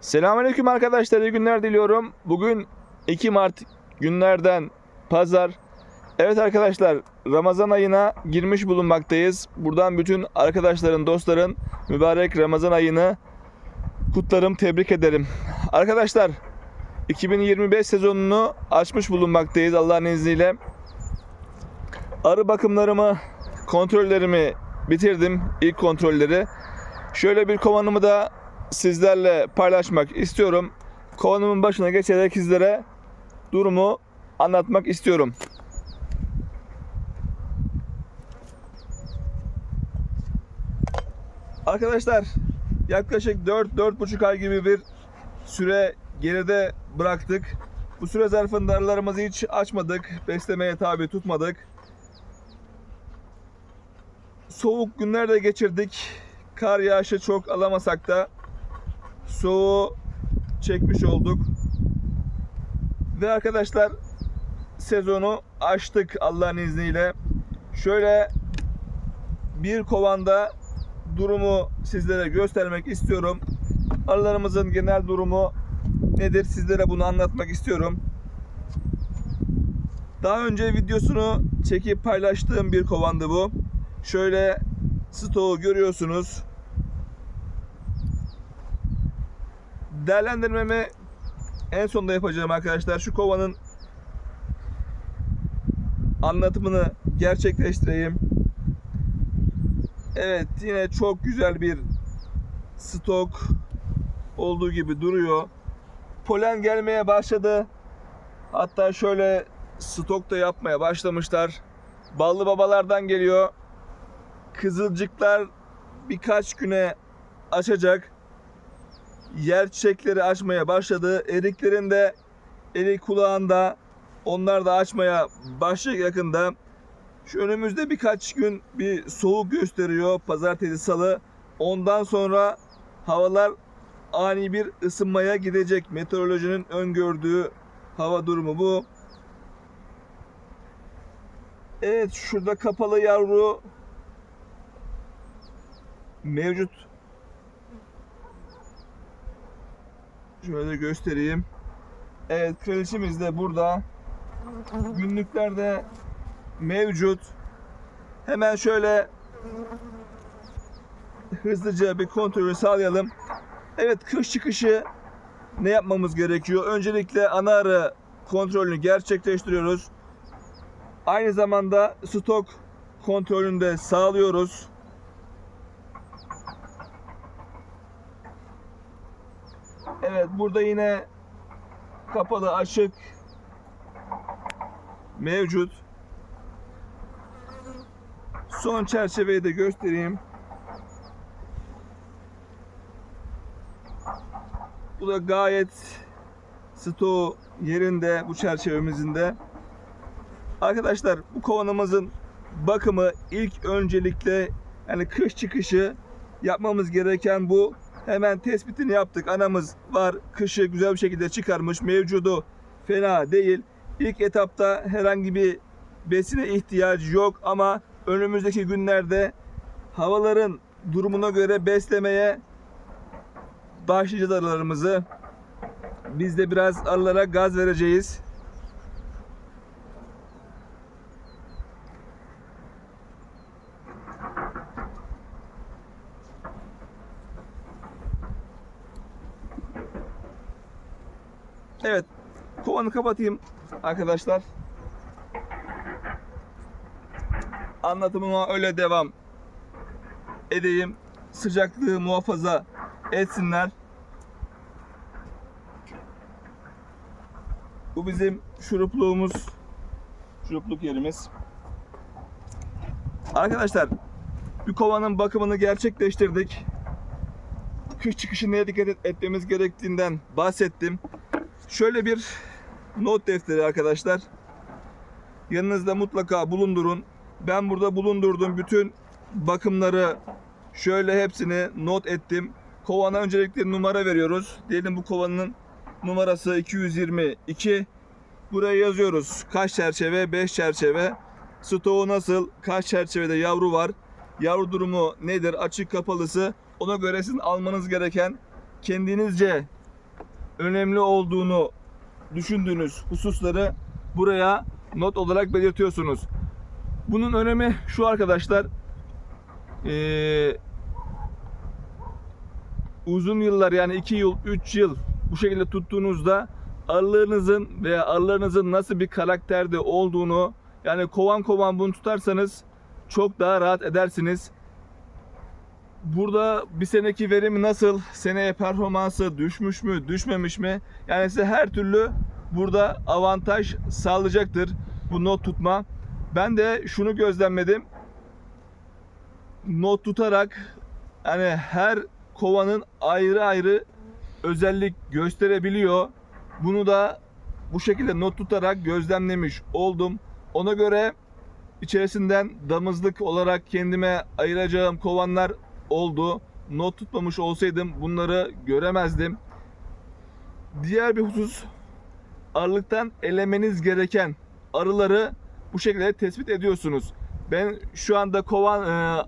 Selamünaleyküm arkadaşlar. iyi günler diliyorum. Bugün 2 Mart günlerden pazar. Evet arkadaşlar Ramazan ayına girmiş bulunmaktayız. Buradan bütün arkadaşların, dostların mübarek Ramazan ayını kutlarım, tebrik ederim. Arkadaşlar 2025 sezonunu açmış bulunmaktayız Allah'ın izniyle. Arı bakımlarımı, kontrollerimi bitirdim. ilk kontrolleri. Şöyle bir kovanımı da sizlerle paylaşmak istiyorum. Kovanımın başına geçerek sizlere durumu anlatmak istiyorum. Arkadaşlar yaklaşık 4-4,5 ay gibi bir süre geride bıraktık. Bu süre zarfında arılarımızı hiç açmadık. Beslemeye tabi tutmadık. Soğuk günler de geçirdik. Kar yağışı çok alamasak da soğuğu çekmiş olduk. Ve arkadaşlar sezonu açtık Allah'ın izniyle. Şöyle bir kovanda durumu sizlere göstermek istiyorum. Arılarımızın genel durumu nedir sizlere bunu anlatmak istiyorum. Daha önce videosunu çekip paylaştığım bir kovandı bu. Şöyle stoğu görüyorsunuz. Değerlendirmemi en sonunda yapacağım arkadaşlar. Şu kovanın anlatımını gerçekleştireyim. Evet yine çok güzel bir stok olduğu gibi duruyor. Polen gelmeye başladı. Hatta şöyle stok da yapmaya başlamışlar. Ballı babalardan geliyor. Kızılcıklar birkaç güne açacak. Yer çiçekleri açmaya başladı. Eriklerin de erik kulağında onlar da açmaya başlayacak yakında. Şu önümüzde birkaç gün bir soğuk gösteriyor. Pazartesi, salı. Ondan sonra havalar ani bir ısınmaya gidecek. Meteorolojinin öngördüğü hava durumu bu. Evet şurada kapalı yavru mevcut. Şöyle göstereyim. Evet kraliçemiz de burada. Günlüklerde mevcut. Hemen şöyle hızlıca bir kontrolü sağlayalım. Evet kış çıkışı ne yapmamız gerekiyor? Öncelikle ana arı kontrolünü gerçekleştiriyoruz. Aynı zamanda stok kontrolünü de sağlıyoruz. Evet burada yine kapalı açık mevcut. Son çerçeveyi de göstereyim. Bu da gayet stoğu yerinde bu çerçevemizin de. Arkadaşlar bu kovanımızın bakımı ilk öncelikle yani kış çıkışı yapmamız gereken bu. Hemen tespitini yaptık. Anamız var. Kışı güzel bir şekilde çıkarmış. Mevcudu fena değil. İlk etapta herhangi bir besine ihtiyacı yok ama önümüzdeki günlerde havaların durumuna göre beslemeye başlayacağız arılarımızı. Biz de biraz arılara gaz vereceğiz. Evet. Kovanı kapatayım arkadaşlar. Anlatımıma öyle devam edeyim. Sıcaklığı muhafaza etsinler. Bu bizim şurupluğumuz. Şurupluk yerimiz. Arkadaşlar bir kovanın bakımını gerçekleştirdik. Kış çıkışı neye dikkat et- etmemiz gerektiğinden bahsettim. Şöyle bir not defteri arkadaşlar. Yanınızda mutlaka bulundurun. Ben burada bulundurdum bütün bakımları şöyle hepsini not ettim. Kovana öncelikle numara veriyoruz. Diyelim bu kovanın numarası 222. Buraya yazıyoruz. Kaç çerçeve? 5 çerçeve. Stoğu nasıl? Kaç çerçevede yavru var? Yavru durumu nedir? Açık kapalısı. Ona göre sizin almanız gereken kendinizce önemli olduğunu düşündüğünüz hususları buraya not olarak belirtiyorsunuz. Bunun önemi şu arkadaşlar. Ee, uzun yıllar yani 2 yıl, 3 yıl bu şekilde tuttuğunuzda arılarınızın veya arılarınızın nasıl bir karakterde olduğunu yani kovan kovan bunu tutarsanız çok daha rahat edersiniz. Burada bir seneki verimi nasıl, seneye performansı düşmüş mü, düşmemiş mi? Yani size her türlü burada avantaj sağlayacaktır bu not tutma. Ben de şunu gözlemledim. Not tutarak yani her kovanın ayrı ayrı özellik gösterebiliyor. Bunu da bu şekilde not tutarak gözlemlemiş oldum. Ona göre içerisinden damızlık olarak kendime ayıracağım kovanlar oldu. Not tutmamış olsaydım bunları göremezdim. Diğer bir husus arılıktan elemeniz gereken arıları bu şekilde tespit ediyorsunuz. Ben şu anda kovan e,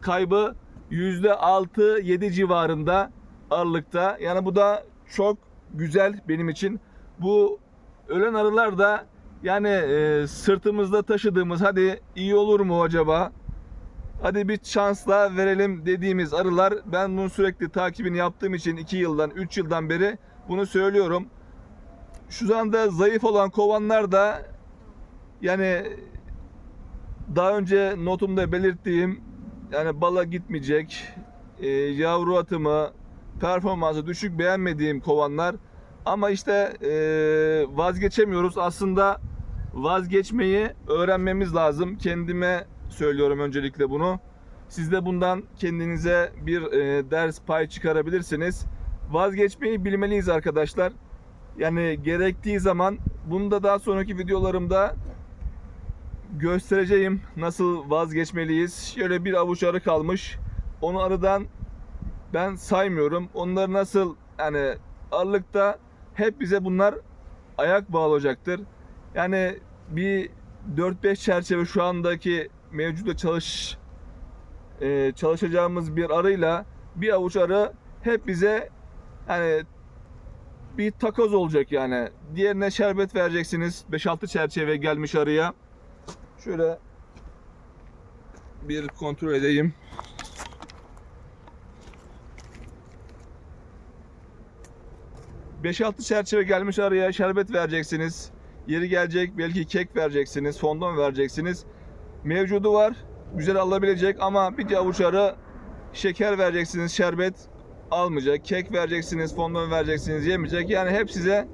kaybı %6-7 civarında arılıkta. Yani bu da çok güzel benim için. Bu ölen arılar da yani e, sırtımızda taşıdığımız hadi iyi olur mu acaba? Hadi bir şansla verelim dediğimiz arılar ben bunu sürekli takibini yaptığım için 2 yıldan 3 yıldan beri bunu söylüyorum. Şu anda zayıf olan kovanlar da yani daha önce notumda belirttiğim yani bala gitmeyecek e, yavru atımı performansı düşük beğenmediğim kovanlar. Ama işte e, vazgeçemiyoruz. Aslında vazgeçmeyi öğrenmemiz lazım. Kendime söylüyorum öncelikle bunu siz de bundan kendinize bir e, ders pay çıkarabilirsiniz vazgeçmeyi bilmeliyiz arkadaşlar yani gerektiği zaman bunu da daha sonraki videolarımda göstereceğim nasıl vazgeçmeliyiz. Şöyle bir avuç arı kalmış. Onu arıdan ben saymıyorum. Onları nasıl yani arılıkta hep bize bunlar ayak bağlayacaktır. Yani bir 4-5 çerçeve şu andaki mevcutta çalış e, çalışacağımız bir arıyla bir avuç arı hep bize yani bir takoz olacak yani. Diğerine şerbet vereceksiniz. 5-6 çerçeve gelmiş arıya. Şöyle bir kontrol edeyim. Beş altı çerçeve gelmiş araya şerbet vereceksiniz. Yeri gelecek belki kek vereceksiniz, fondon vereceksiniz. Mevcudu var, güzel alabilecek ama bir avuç şeker vereceksiniz, şerbet almayacak. Kek vereceksiniz, fondon vereceksiniz, yemeyecek. Yani hep size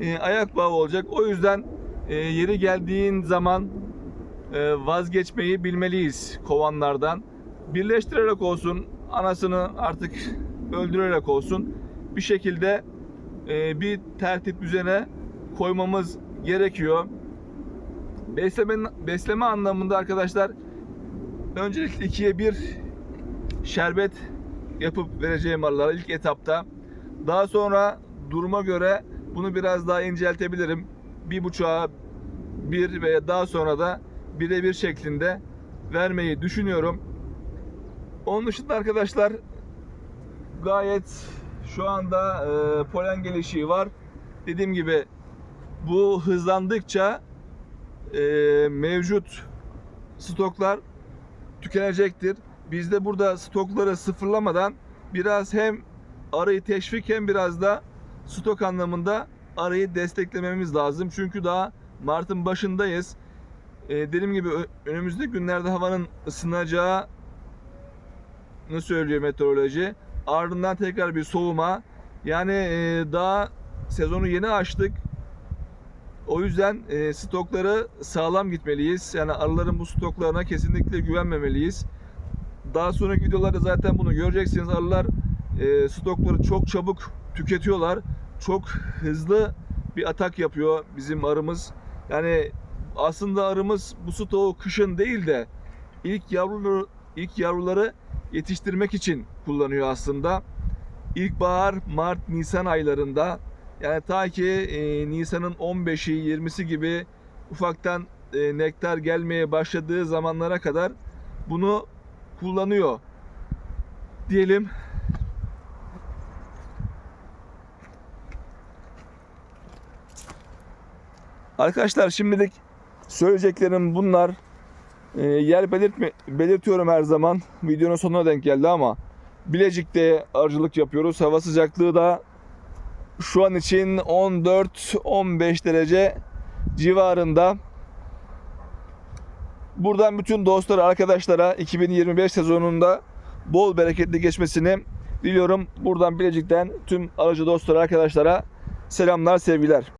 e, ayak bağı olacak. O yüzden e, yeri geldiğin zaman e, vazgeçmeyi bilmeliyiz kovanlardan. Birleştirerek olsun, anasını artık öldürerek olsun bir şekilde e, bir tertip düzene koymamız gerekiyor. Besleme, besleme anlamında arkadaşlar öncelikle ikiye bir şerbet yapıp vereceğim arılara ilk etapta. Daha sonra duruma göre bunu biraz daha inceltebilirim. Bir buçuğa bir veya daha sonra da birebir şeklinde vermeyi düşünüyorum. Onun dışında arkadaşlar gayet şu anda e, polen gelişiği var. Dediğim gibi bu hızlandıkça e, mevcut stoklar tükenecektir. Biz de burada stokları sıfırlamadan biraz hem arayı teşvik hem biraz da stok anlamında arayı desteklememiz lazım. Çünkü daha Mart'ın başındayız. E, dediğim gibi önümüzdeki günlerde havanın ısınacağı ne söylüyor meteoroloji. Ardından tekrar bir soğuma. Yani e, daha sezonu yeni açtık. O yüzden e, stokları sağlam gitmeliyiz. Yani arıların bu stoklarına kesinlikle güvenmemeliyiz. Daha sonraki videolarda zaten bunu göreceksiniz. Arılar e, stokları çok çabuk tüketiyorlar. Çok hızlı bir atak yapıyor bizim arımız. Yani aslında arımız bu stoğu kışın değil de ilk yavruları ilk yavruları yetiştirmek için kullanıyor aslında. İlkbahar, Mart, Nisan aylarında yani ta ki e, Nisan'ın 15'i 20'si gibi ufaktan e, nektar gelmeye başladığı zamanlara kadar bunu kullanıyor. Diyelim Arkadaşlar şimdilik söyleyeceklerim bunlar. E, yer belirtme, belirtiyorum her zaman. Videonun sonuna denk geldi ama Bilecik'te arıcılık yapıyoruz. Hava sıcaklığı da şu an için 14-15 derece civarında. Buradan bütün dostlara, arkadaşlara 2025 sezonunda bol bereketli geçmesini diliyorum. Buradan Bilecik'ten tüm aracı dostlara, arkadaşlara selamlar, sevgiler.